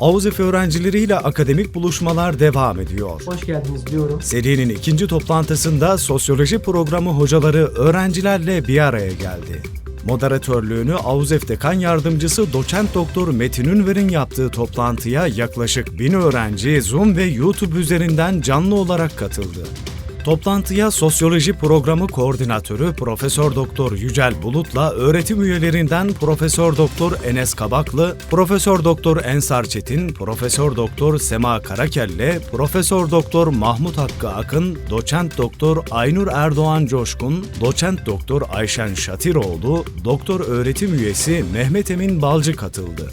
AUZEF öğrencileriyle akademik buluşmalar devam ediyor. Hoş geldiniz diyorum. Serinin ikinci toplantısında sosyoloji programı hocaları öğrencilerle bir araya geldi. Moderatörlüğünü AUZEF Dekan Yardımcısı Doçent Doktor Metin Ünver'in yaptığı toplantıya yaklaşık 1000 öğrenci Zoom ve YouTube üzerinden canlı olarak katıldı. Toplantıya Sosyoloji Programı Koordinatörü Profesör Doktor Yücel Bulut'la öğretim üyelerinden Profesör Doktor Enes Kabaklı, Profesör Doktor Ensar Çetin, Profesör Doktor Sema Karakelle, Profesör Doktor Mahmut Hakkı Akın, Doçent Doktor Aynur Erdoğan Coşkun, Doçent Doktor Ayşen Şatiroğlu, Doktor öğretim üyesi Mehmet Emin Balcı katıldı.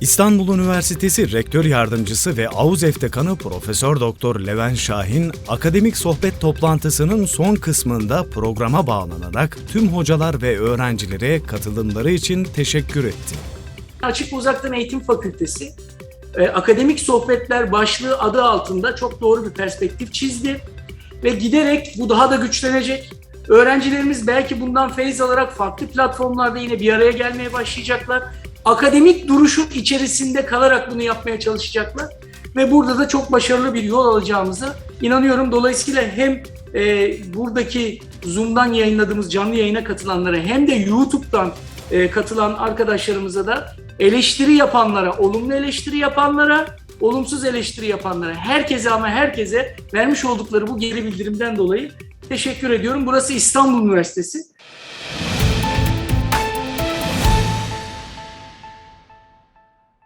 İstanbul Üniversitesi Rektör Yardımcısı ve AUZEF Dekanı Profesör Doktor Levent Şahin, akademik sohbet toplantısının son kısmında programa bağlanarak tüm hocalar ve öğrencilere katılımları için teşekkür etti. Açık Uzaktan Eğitim Fakültesi e, akademik sohbetler başlığı adı altında çok doğru bir perspektif çizdi ve giderek bu daha da güçlenecek. Öğrencilerimiz belki bundan feyiz alarak farklı platformlarda yine bir araya gelmeye başlayacaklar. Akademik duruşun içerisinde kalarak bunu yapmaya çalışacaklar ve burada da çok başarılı bir yol alacağımıza inanıyorum. Dolayısıyla hem e, buradaki Zoom'dan yayınladığımız canlı yayına katılanlara hem de YouTube'dan e, katılan arkadaşlarımıza da eleştiri yapanlara, olumlu eleştiri yapanlara, olumsuz eleştiri yapanlara, herkese ama herkese vermiş oldukları bu geri bildirimden dolayı teşekkür ediyorum. Burası İstanbul Üniversitesi.